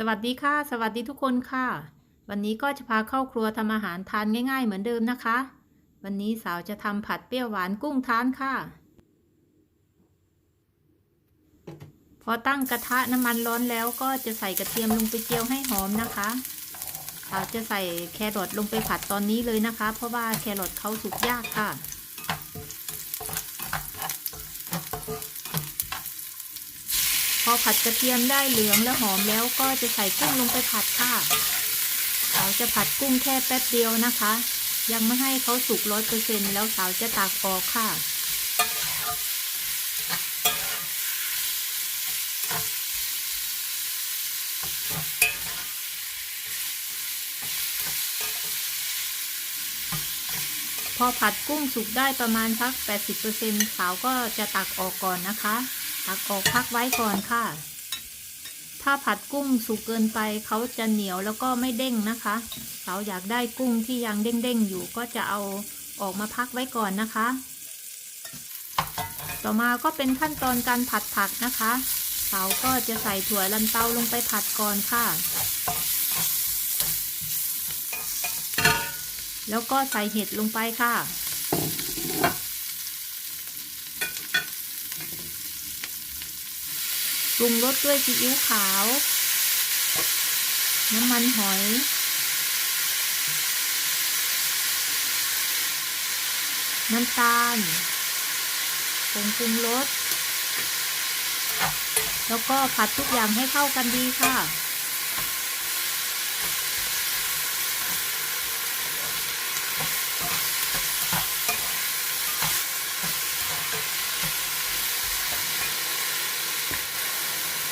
สวัสดีค่ะ สวัสดีทุกคนค่ะ วันนี้ก็จะพาเข้าครัวทำอาหารทานง่าย ๆ เหมือนเดิมนะคะ วันนี้สาวจะทำผัดเปรี้ยวหวานกุ้งทานค่ะ พอตั้งกระทะน้ำมันร้อนแล้วก็จะใส่กระเทียมลงไปเจียวให้หอมนะคะสาวจะใส่แครอทลงไปผัดตอนนี้เลยนะคะ เพราะว่าแครอทเขาสุกยากค่ะ อผัดกระเทียมได้เหลืองและหอมแล้วก็จะใส่กุ้งลงไปผัดค่ะ สาวจะผัดกุ้งแค่แป๊บเดียวนะคะ ยังไม่ให้เขาสุกร้อยเปอร์เซ็นแล้วสาวจะตักออกค่ะพอผัดกุ้งสุกได้ประมาณสัก 80%สาวก็จะตักออกก่อนนะคะักออกพักไว้ก่อนค่ะ ถ้าผัดกุ้งสุกเกินไปเขาจะเหนียวแล้วก็ไม่เด้งนะคะเสาวอยากได้กุ้งที่ยังเด้งๆอยู่ก็จะเอาออกมาพักไว้ก่อนนะคะ ต่อมาก็เป็นขั้นตอนการผัดผักนะคะเสาวก็จะใส่ถั่วลันเตาลงไปผัดก่อนค่ะ แล้วก็ใส่เห็ดลงไปค่ะ ปรุงรสด้วยซีอิ๊วขาว น้ำมันหอย น้ำตาลผงปรุงรส แล้วก็ผัดทุกอย่างให้เข้ากันดีค่ะ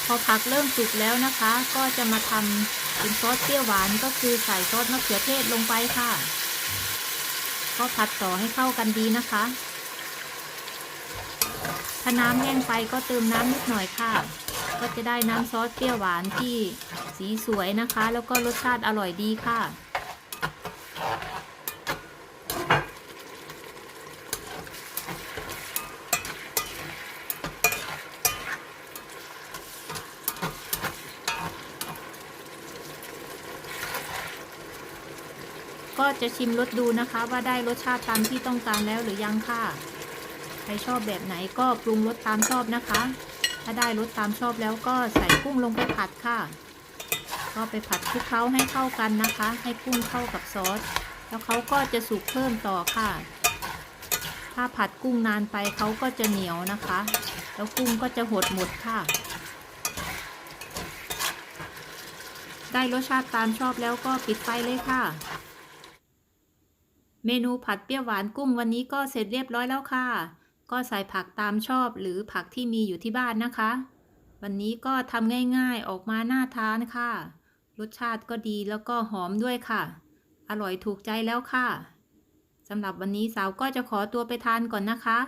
พอผักเริ่มสุกแล้วนะคะ ก็จะมาทำเป็นซอสเปรี้ยวหวานก็คือใส่ซอสมะเขือเทศลงไปค่ะ ก็ผัดต่อให้เข้ากันดีนะคะ ถ้าน้ำแห้งไปก็เติมน้ำนิดหน่อยค่ะ ก็จะได้น้ำซอสเปรี้ยวหวานที่สีสวยนะคะ แล้วก็รสชาติอร่อยดีค่ะ ก็จะชิมรสดูนะคะว่าได้รสชาติตามที่ต้องการแล้วหรือยังค่ะ ใครชอบแบบไหนก็ปรุงรสตามชอบนะคะ ถ้าได้รสตามชอบแล้วก็ใส่กุ้งลงไปผัดค่ะ ก็ไปผัดคลุกเคล้าให้เข้ากันนะคะ ให้กุ้งเข้ากับซอส แล้วเขาก็จะสุกเพิ่มต่อค่ะ ถ้าผัดกุ้งนานไปเขาก็จะเหนียวนะคะ แล้วกุ้งก็จะหดหมดค่ะได้รสชาติตามชอบแล้วก็ปิดไฟเลยค่ะ เมนูผัดเปรี้ยวหวานกุ้งวันนี้ก็เสร็จเรียบร้อยแล้วค่ะ ก็ใส่ผักตามชอบหรือผักที่มีอยู่ที่บ้านนะคะ วันนี้ก็ทำง่ายๆออกมาน่าทานค่ะ รสชาติก็ดีแล้วก็หอมด้วยค่ะ อร่อยถูกใจแล้วค่ะสำหรับวันนี้สาวก็จะขอตัวไปทานก่อนนะคะ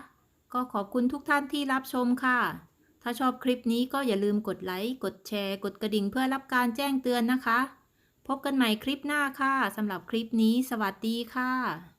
ก็ขอบคุณทุกท่านที่รับชมค่ะ ถ้าชอบคลิปนี้ก็อย่าลืมกดไลค์ กดแชร์ กดกระดิ่งเพื่อรับการแจ้งเตือนนะคะ พบกันใหม่คลิปหน้าค่ะสำหรับคลิปนี้ สวัสดีค่ะ